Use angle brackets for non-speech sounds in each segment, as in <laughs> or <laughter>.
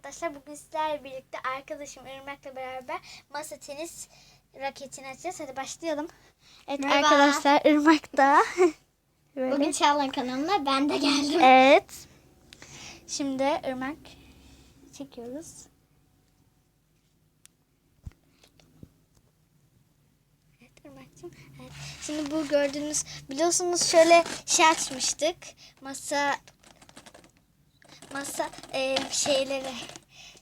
arkadaşlar. Bugün sizlerle birlikte arkadaşım Irmak'la beraber masa tenis raketini açacağız. Hadi başlayalım. Evet Merhaba. arkadaşlar Irmak da. <laughs> Böyle. Bugün Çağla kanalına ben de geldim. Evet. Şimdi Irmak çekiyoruz. Evet Irmak'cığım. Evet. Şimdi bu gördüğünüz biliyorsunuz şöyle şey açmıştık. Masa masa e, şeyleri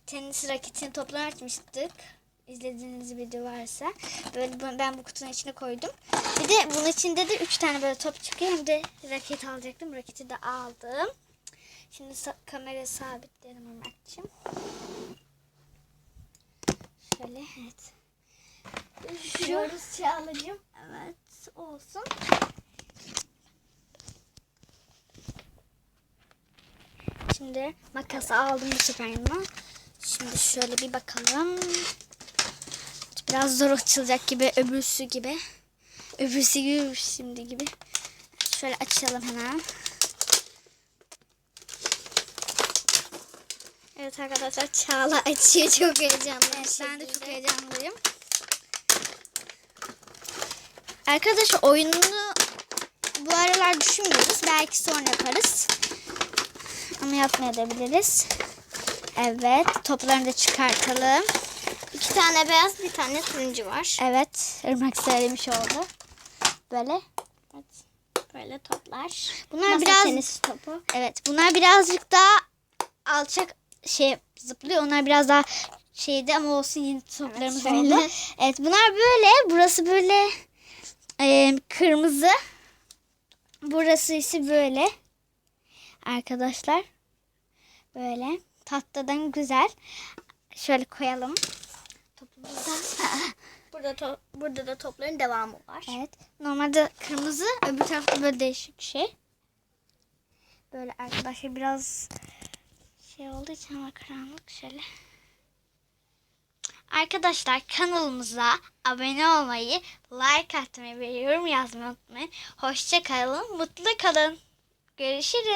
tenis raketini toplar açmıştık. İzlediğiniz video varsa. Böyle ben bu kutunun içine koydum. Bir de bunun içinde de 3 tane böyle top çıkıyor. Hem de raket alacaktım. Raketi de aldım. Şimdi sa- kamerayı sabitleyelim Ömerciğim. Şöyle evet. Şu, Diyoruz Çağla'cığım. evet olsun. Şimdi makası aldım bu sefer yanıma. Şimdi şöyle bir bakalım. Biraz zor açılacak gibi öbürsü gibi. Öbürsü gibi şimdi gibi. Şöyle açalım hemen. Evet arkadaşlar Çağla açıyor <laughs> çok heyecanlı. Evet, ben de çok heyecanlıyım. Arkadaşlar oyununu bu aralar düşünmüyoruz. Belki sonra yaparız. Ama yapmayabiliriz. Evet. Toplarını da çıkartalım. İki tane beyaz bir tane turuncu var. Evet. Irmak söylemiş oldu. Böyle. Evet. Böyle toplar. Bunlar Masa biraz tenis topu. evet. Bunlar birazcık daha alçak şey zıplıyor. Onlar biraz daha şeydi ama olsun yeni toplarımız Evet, oldu. <laughs> Evet bunlar böyle. Burası böyle e, kırmızı. Burası ise böyle. Arkadaşlar. Böyle. Tatlıdan güzel. Şöyle koyalım. Topumuzu. <laughs> Burada to- burada da topların devamı var. Evet. Normalde kırmızı, öbür tarafta böyle değişik şey. Böyle arkadaşlar biraz şey olduğu için ama karanlık şöyle. Arkadaşlar kanalımıza abone olmayı, like atmayı ve yorum yazmayı unutmayın. Hoşça kalın, mutlu kalın. Görüşürüz.